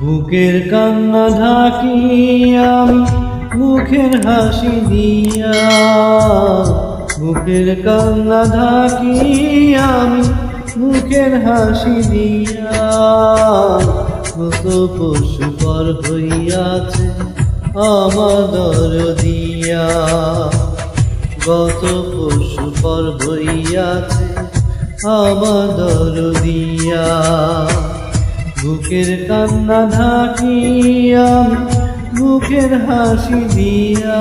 বুকের কান্না ঢাকি আমি মুখের হাসি দিয়া। বুকের কান্না ঢাকি আমি মুখের হাসি দিয়া। কত পশু পর হইয়াছে আমার দর দিয়া গত পশু পর হইয়াছে আমার দর দিয়া বুকের কান্না ঢাকিয়া মুখের হাসি দিয়া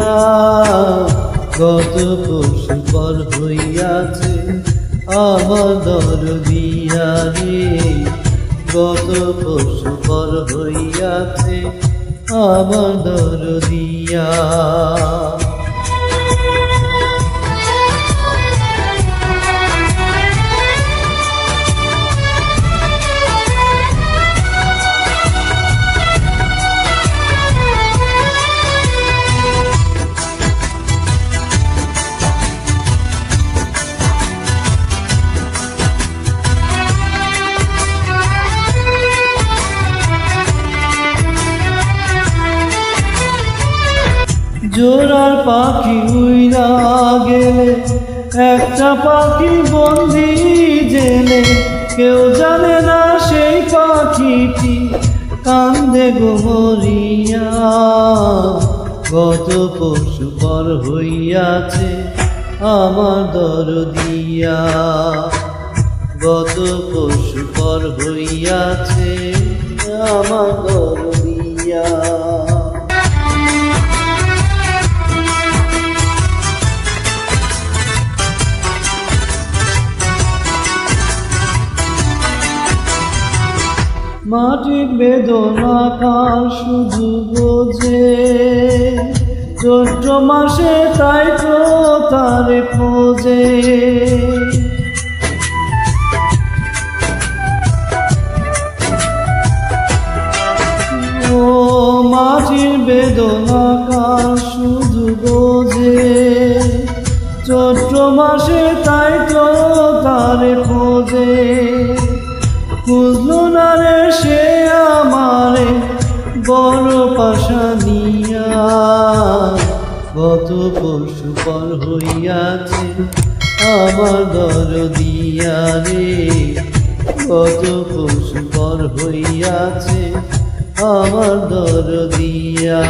গত পশু পর হইয়াছে আমার দর দিয়া রে। গত পশু পর হইয়াছে আমার দর দিয়া জোড়ার পাখি উইরা গেলে, একটা পাখি বন্দি জেলে। কেউ জানে না সেই পাখিটি কান্দে গোমরিয়া গত পশু পর হইয়াছে আমার দর দিয়া গত পশু পর হইয়াছে আমার দর মাটির বেদনা কার শুধু বোঝে। চৈত্র মাসে তাই তো তার খোঁজে। ও মাটির বেদনা কার শুধু বোঝে। চৈত্র মাসে তাই তো তার খোঁজে। বুঝলো না রে সে বড় পাশানিয়া কত পশু পর হইয়াছে আমার দর দিয়া রে। কত পশু পর হইয়াছে আমার দর দিয়া।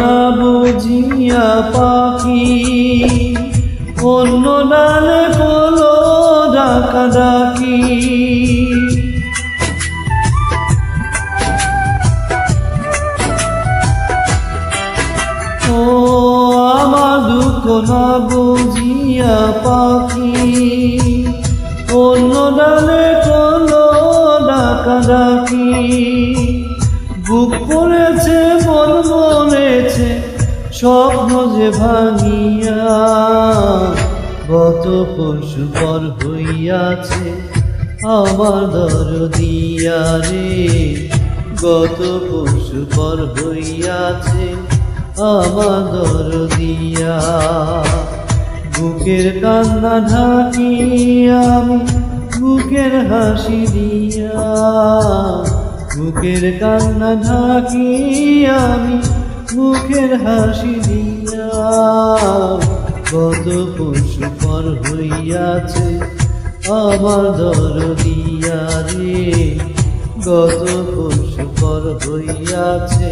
না বুঝিয়া পাখি, অন্য ডালে বলো ডাকা ডাকি। ও আমার দুঃখ না বুঝিয়া পাখি, অন্য ডালে কোনো ডাকা ডাকি। বুক পড়েছে স্বপ্ন যে ভাঙিয়া গত পশু পর হইয়াছে আমার দর দিয়া রে। গত পশু পর হইয়াছে আমার দর দিয়া বুকের কান্না ঢাকি আমি বুকের হাসি দিয়া। বুকের কান্না ঢাকি আমি মুখের হাসি দিয়া কত পশু পর হইয়াছে আমার দর দিয়া রে। গত পশু পর হইয়াছে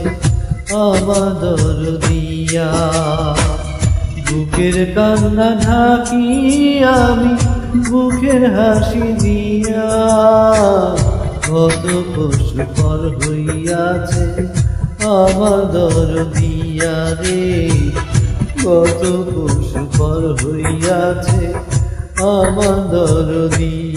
আমার দর দিয়া বুকের কান্না ঢাকি আমি মুখের হাসি দিয়া কত পশু পর হইয়াছে আমার দর দিয়া রে কত পশু পর হইয়াছে। আমার দর দিয়া